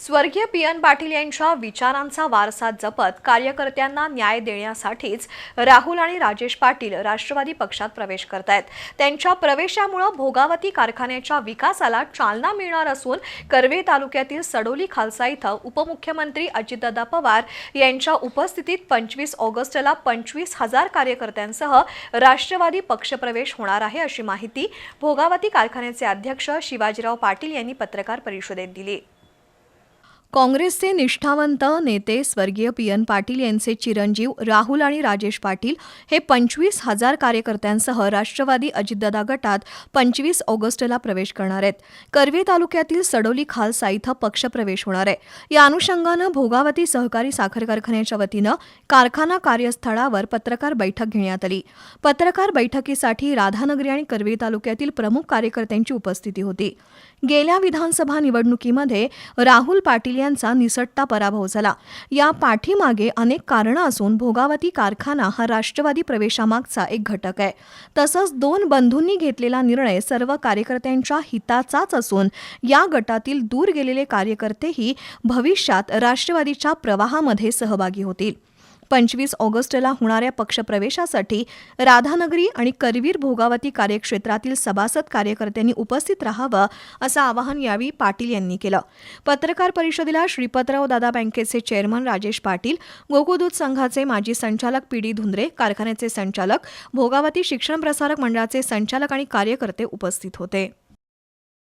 स्वर्गीय P N Patil यांच्या विचारांचा वारसा जपत कार्यकर्त्यांना न्याय देण्यासाठीच राहुल आणि राजेश पाटील राष्ट्रवादी पक्षात प्रवेश करत आहेत त्यांच्या प्रवेशामुळे भोगावती कारखान्याच्या विकासाला चालना मिळणार असून कर्वे तालुक्यातील सडोली खालसा इथं उपमुख्यमंत्री अजितदादा पवार यांच्या उपस्थितीत पंचवीस ऑगस्टला पंचवीस हजार कार्यकर्त्यांसह राष्ट्रवादी पक्षप्रवेश होणार आहे अशी माहिती भोगावती कारखान्याचे अध्यक्ष शिवाजीराव पाटील यांनी पत्रकार परिषदेत दिली. काँग्रेसचे निष्ठावंत नेते स्वर्गीय पी एन पाटील यांचे चिरंजीव राहुल आणि राजेश पाटील हे पंचवीस हजार कार्यकर्त्यांसह राष्ट्रवादी अजितदादा गटात पंचवीस ऑगस्टला प्रवेश करणार आहेत. कर्वे तालुक्यातील सडोली खालसा इथं पक्षप्रवेश होणार आहे. या अनुषंगानं भोगावती सहकारी साखर कारखान्याच्या वतीनं कारखाना कार्यस्थळावर पत्रकार बैठक घेण्यात आली. पत्रकार बैठकीसाठी राधानगरी आणि कर्वे तालुक्यातील प्रमुख कार्यकर्त्यांची उपस्थिती होती. गेल्या विधानसभा निवडणुकीमध्ये राहुल पाटील यांचा निसटता पराभव झाला. या पाठीमागे अनेक कारणं असून भोगावती कारखाना हा राष्ट्रवादी प्रवेशामागचा एक घटक आहे. तसंच दोन बंधूंनी घेतलेला निर्णय सर्व कार्यकर्त्यांच्या हिताचाच असून या गटातील दूर गेलेले कार्यकर्तेही भविष्यात राष्ट्रवादीच्या प्रवाहामध्ये सहभागी होतील. पंचवीस ऑगस्टला होणाऱ्या पक्षप्रवेशासाठी राधानगरी आणि करवीर भोगावती कार्यक्षेत्रातील सभासद कार्यकर्त्यांनी उपस्थित राहावं असं आवाहन यावेळी पाटील यांनी केलं. पत्रकार परिषदेला श्रीपतराव दादा बँकेचे चेअरमन राजेश पाटील गोकुळदूत संघाचे माजी संचालक पी डी धुंद्रे कारखान्याचे संचालक भोगावती शिक्षण प्रसारक मंडळाचे संचालक आणि कार्यकर्ते उपस्थित होते.